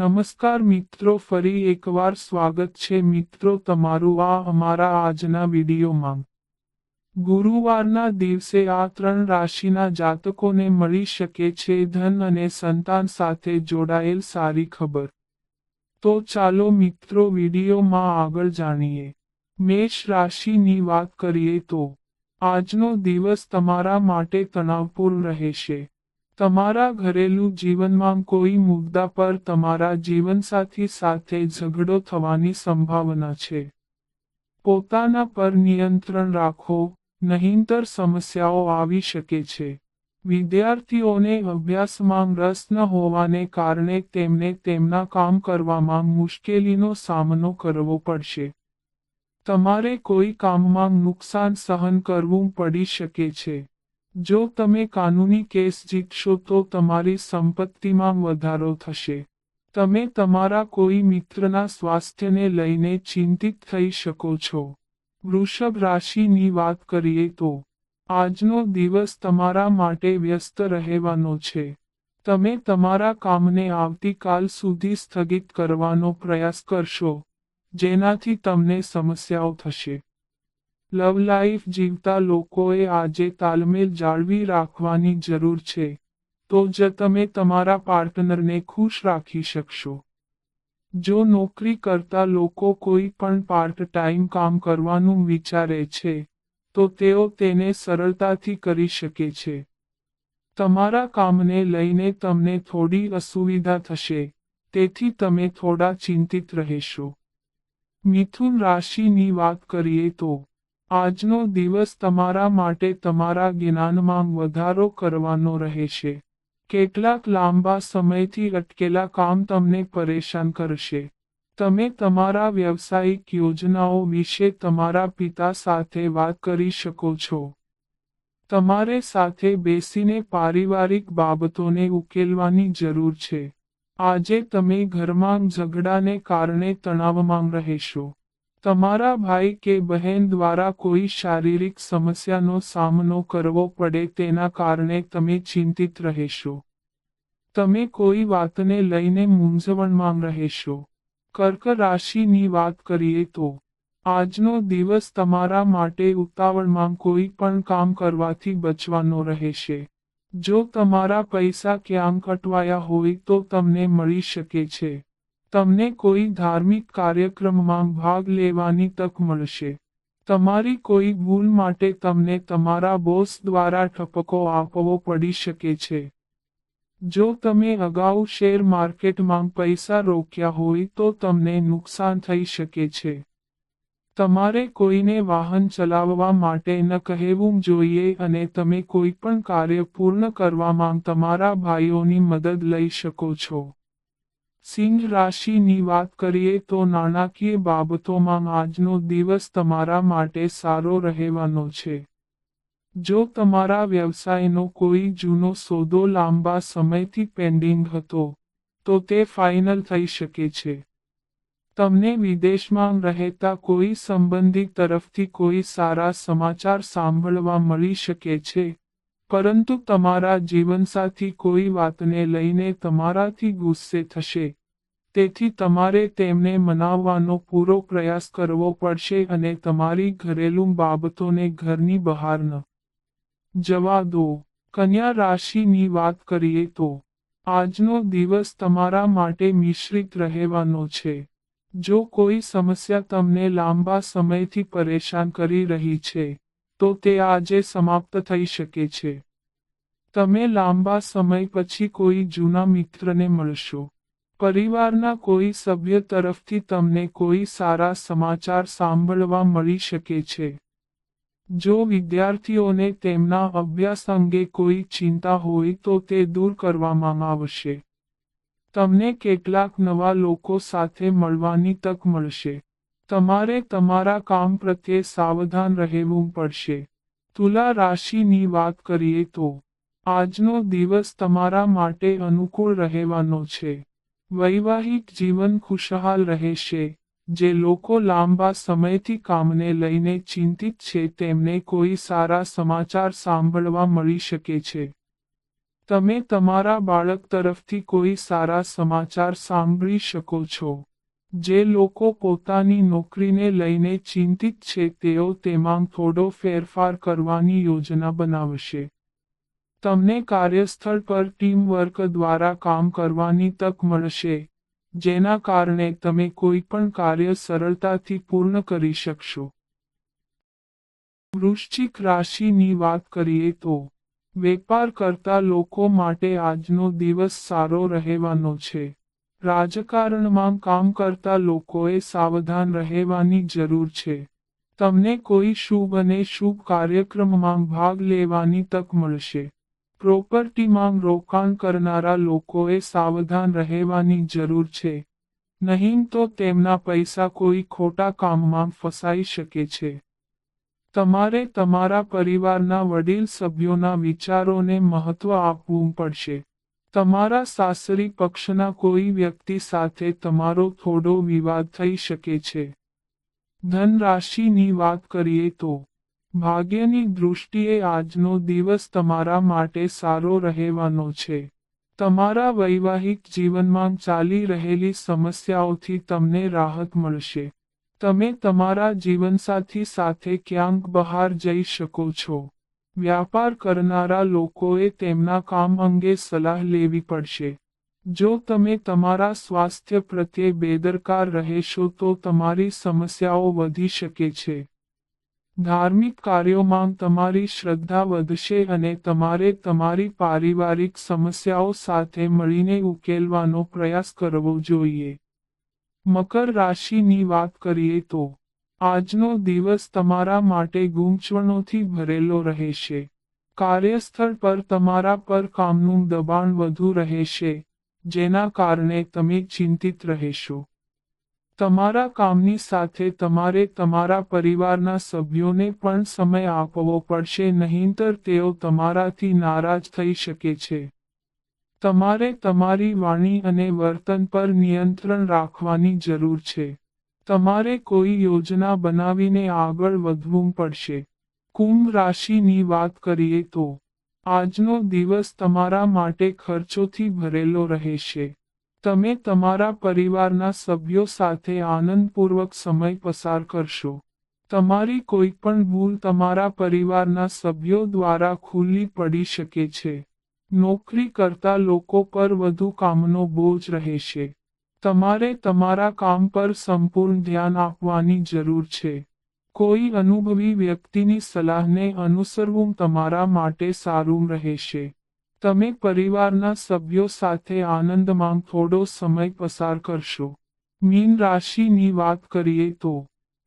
નમસ્કાર મિત્રો, ફરી એકવાર સ્વાગત છે મિત્રો તમારું આ અમારા આજના વિડીયોમાં. ગુરુવારના દિવસે આ ત્રણ રાશિના જાતકોને મળી શકે છે ધન અને સંતાન સાથે જોડાયેલ સારી ખબર. તો ચાલો મિત્રો વિડીયોમાં આગળ જાણીએ. મેષ રાશિની વાત કરીએ તો, આજનો દિવસ તમારા માટે તણાવપૂર્ણ રહેશે. તમારા ઘરેલું જીવનમાં કોઈ મુદ્દા પર તમારા જીવનસાથી સાથે ઝઘડો થવાની સંભાવના છે. પોતાના પર નિયંત્રણ રાખો, નહીંતર સમસ્યાઓ આવી શકે છે. વિદ્યાર્થીઓને અભ્યાસમાં રસ ન હોવાને કારણે તેમને તેમના કામ કરવામાં મુશ્કેલીનો સામનો કરવો પડશે. તમારે કોઈ કામમાં નુકસાન સહન કરવું પડી શકે છે. જો તમે કાનૂની કેસ જીતશો તો તમારી સંપત્તિમાં વધારો થશે. તમે તમારા કોઈ મિત્રના સ્વાસ્થ્યને લઈને ચિંતિત થઈ શકો છો. વૃષભ રાશિની વાત કરીએ તો, આજનો દિવસ તમારા માટે વ્યસ્ત રહેવાનો છે. તમે તમારા કામને આવતીકાલ સુધી સ્થગિત કરવાનો પ્રયાસ કરશો, જેનાથી તમને સમસ્યાઓ થશે. લવ લાઈફ જીવતા લોકોએ આજે તાલમેલ જાળવી રાખવાની જરૂર છે. તો જ તમે તમારા પાર્ટનરને ખુશ રાખી શકશો. જો નોકરી કરતા લોકો કોઈ પણ પાર્ટ ટાઈમ કામ કરવાનું વિચારે છે, તો તેઓ તેને સરળતાથી કરી શકે છે. તમારા કામને લઈને તમને થોડી અસુવિધા થશે, તેથી તમે થોડા ચિંતિત રહેશો. મિથુન રાશિની વાત કરીએ તો આજનો દિવસ તમારા માટે તમારા જ્ઞાનમાં વધારો કરવાનો રહેશે. કેટલાક લાંબા સમયથી અટકેલા કામ તમને પરેશાન કરશે. તમે તમારા વ્યવસાયિક યોજનાઓ વિશે તમારા પિતા સાથે વાત કરી શકો છો. તમારે સાથે બેસીને પારિવારિક બાબતોને ઉકેલવાની જરૂર છે. આજે તમે ઘરમાં ઝઘડાને કારણે તણાવમાં રહેશો. તમારા ભાઈ કે બહેન દ્વારા કોઈ શારીરિક સમસ્યાનો સામનો કરવો પડે તેના કારણે તમે ચિંતિત રહેશો. તમે કોઈ વાતને લઈને મૂંઝવણમાં રહેશો. કર્ક રાશિની વાત કરીએ તો, આજનો દિવસ તમારા માટે ઉતાવળમાં કોઈ પણ કામ કરવાથી બચવાનો રહેશે. જો તમારા પૈસા ક્યાંક અટવાયા હોય તો તમને મળી શકે છે. તમને કોઈ ધાર્મિક કાર્યક્રમમાં ભાગ લેવાની તક મળશે. તમારી કોઈ ભૂલ માટે તમને તમારા બોસ દ્વારા ઠપકો આપવો પડી શકે છે. જો તમે અગાઉ શેર માર્કેટમાં પૈસા રોક્યા હોય તો તમને નુકસાન થઈ શકે છે. તમારે કોઈને વાહન ચલાવવા માટે ન કહેવું જોઈએ અને તમે કોઈ પણ કાર્ય પૂર્ણ કરવામાં તમારા ભાઈઓની મદદ લઈ શકો છો. સિંહ રાશિની વાત કરીએ તો નાણાકીય બાબતોમાં આજનો દિવસ તમારા માટે સારો રહેવાનો છે. જો તમારા વ્યવસાયનો કોઈ જૂનો સોદો લાંબા સમયથી પેન્ડિંગ હતો, તો તે ફાઇનલ થઈ શકે છે. તમને વિદેશમાં રહેતા કોઈ સંબંધી તરફથી કોઈ સારા સમાચાર સાંભળવા મળી શકે છે પરંતુ તમારા જીવનસાથી કોઈ વાતને લઈને તમારાથી ગુસ્સે થશે. તેથી તમારે તેમને મનાવવાનો પૂરો પ્રયાસ કરવો પડશે અને તમારી ઘરેલું બાબતોને ઘરની બહાર ન જવા દો. કન્યા રાશિની વાત કરીએ તો, આજનો દિવસ તમારા માટે મિશ્રિત રહેવાનો છે. જો કોઈ સમસ્યા તમને લાંબા સમયથી પરેશાન કરી રહી છે તો તે આજે સમાપ્ત થઈ શકે છે. તમે લાંબા સમય પછી કોઈ જૂના મિત્રને મળશો. પરિવારના કોઈ સભ્ય તરફથી તમને કોઈ સારા સમાચાર સાંભળવા મળી શકે છે. જો વિદ્યાર્થીઓને તેમના અભ્યાસ અંગે કોઈ ચિંતા હોય તો તે દૂર કરવામાં આવશે. તમને કેટલાક નવા લોકો સાથે મળવાની તક મળશે. તમારે તમારા કામ પ્રત્યે સાવધાન રહેવું પડશે. તુલા રાશિની વાત કરીએ તો, આજનો દિવસ તમારા માટે અનુકૂળ રહેવાનો છે. વૈવાહિક જીવન ખુશહાલ રહેશે. જે લોકો લાંબા સમયથી કામને લઈને ચિંતિત છે તેમને કોઈ સારા સમાચાર સાંભળવા મળી શકે છે. તમે તમારા બાળક તરફથી કોઈ સારા સમાચાર સાંભળી શકો છો. જે લોકો પોતાની નોકરીને લઈને ચિંતિત છે, તેઓ તેમાં થોડો ફેરફાર કરવાની યોજના બનાવશે. તમને કાર્યસ્થળ પર ટીમવર્ક દ્વારા કામ કરવાની તક મળશે, જેના કારણે તમે કોઈ પણ કાર્ય સરળતાથી પૂર્ણ કરી શકશો. વૃશ્ચિક રાશિની વાત કરીએ તો, વેપાર કરતા લોકો માટે આજનો દિવસ સારો રહેવાનો છે. રાજકારણમાં કામ કરતા લોકોએ સાવધાન રહેવાની જરૂર છે. તમને કોઈ શુભ અને શુભ કાર્યક્રમમાં ભાગ લેવાની તક મળશે. પ્રોપર્ટીમાં રોકાણ કરનારા લોકોએ સાવધાન રહેવાની જરૂર છે. નહીં તો તેમના પૈસા કોઈ ખોટા કામમાં ફસાઈ શકે છે. તમારે તમારા પરિવારના વડીલ સભ્યોના વિચારોને મહત્વ આપવું પડશે. તમારા સાસરી પક્ષના કોઈ વ્યક્તિ સાથે તમારો થોડો વિવાદ થઈ શકે છે. ધન રાશિની વાત કરીએ તો, ભાગ્યની દૃષ્ટિએ આજનો દિવસ તમારા માટે સારો રહેવાનો છે. તમારા વૈવાહિક જીવનમાં ચાલી રહેલી સમસ્યાઓથી તમને રાહત મળશે. તમે તમારા જીવનસાથી સાથે ક્યાંક બહાર જઈ શકો છો. વ્યાપાર કરનારા લોકોએ તેમના કામ અંગે સલાહ લેવી પડશે. જો તમે તમારા સ્વાસ્થ્ય પ્રત્યે બેદરકાર રહેશો તો તમારી સમસ્યાઓ વધી શકે છે. ધાર્મિક કાર્યોમાં તમારી શ્રદ્ધા વધશે અને તમારે તમારી પારિવારિક સમસ્યાઓ સાથે મળીને ઉકેલવાનો પ્રયાસ કરવો જોઈએ. મકર રાશિની વાત કરીએ તો આજનો દિવસ તમારા માટે ગૂંચવણોથી ભરેલો રહેશે. કાર્યસ્થળ પર તમારા પર કામનું દબાણ વધુ રહેશે, જેના કારણે તમે ચિંતિત રહેશો. તમારા કામની સાથે તમારે તમારા પરિવારના સભ્યોને પણ સમય આપવો પડશે, નહીંતર તેઓ તમારાથી નારાજ થઈ શકે છે. તમારે તમારી વાણી અને વર્તન પર નિયંત્રણ રાખવાની જરૂર છે. તમારે કોઈ યોજના બનાવીને આગળ વધવું પડશે. કુંભ રાશિની વાત કરીએ તો, આજનો દિવસ તમારા માટે ખર્ચોથી ભરેલો રહેશે. તમે તમારા પરિવારના સભ્યો સાથે આનંદપૂર્વક સમય પસાર કરશો. તમારી કોઈ પણ ભૂલ તમારા પરિવારના સભ્યો દ્વારા ખુલ્લી પડી શકે છે. નોકરી કરતા લોકો પર વધુ કામનો બોજ રહેશે. તમારે તમારા કામ પર સંપૂર્ણ ધ્યાન આપવાની જરૂર છે. કોઈ અનુભવી વ્યક્તિની સલાહને અનુસરવું તમારા માટે સારું રહેશે. તમે પરિવારના સભ્યો સાથે આનંદમાં થોડો સમય પસાર કરશો. મીન રાશિની વાત કરીએ તો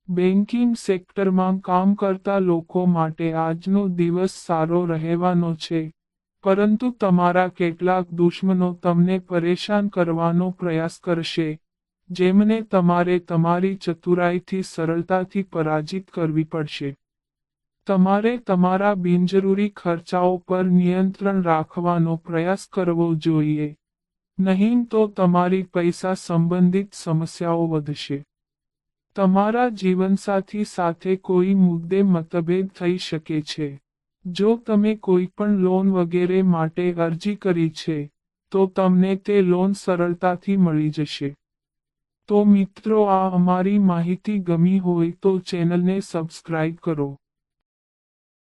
બેન્કિંગ સેક્ટરમાં કામ કરતા લોકો માટે આજનો દિવસ સારો રહેવાનો છે. પરંતુ તમારા કેટલાક દુશ્મનો તમને પરેશાન કરવાનો પ્રયાસ કરશે, જેમને તમારે તમારી ચતુરાઈથી સરળતાથી પરાજિત કરવી પડશે. તમારે તમારા બિનજરૂરી ખર્ચાઓ પર નિયંત્રણ રાખવાનો પ્રયાસ કરવો જોઈએ, નહીં તો તમારી પૈસા સંબંધિત સમસ્યાઓ વધશે. તમારા જીવનસાથી સાથે કોઈ મુદ્દે મતભેદ થઈ શકે છે. જો તમે કોઈ પણ લોન વગેરે માટે અરજી કરી છે, તો તમને તે લોન સરળતાથી મળી જશે. તો મિત્રો, આ અમારી માહિતી ગમી હોય તો ચેનલને સબસ્ક્રાઇબ કરો.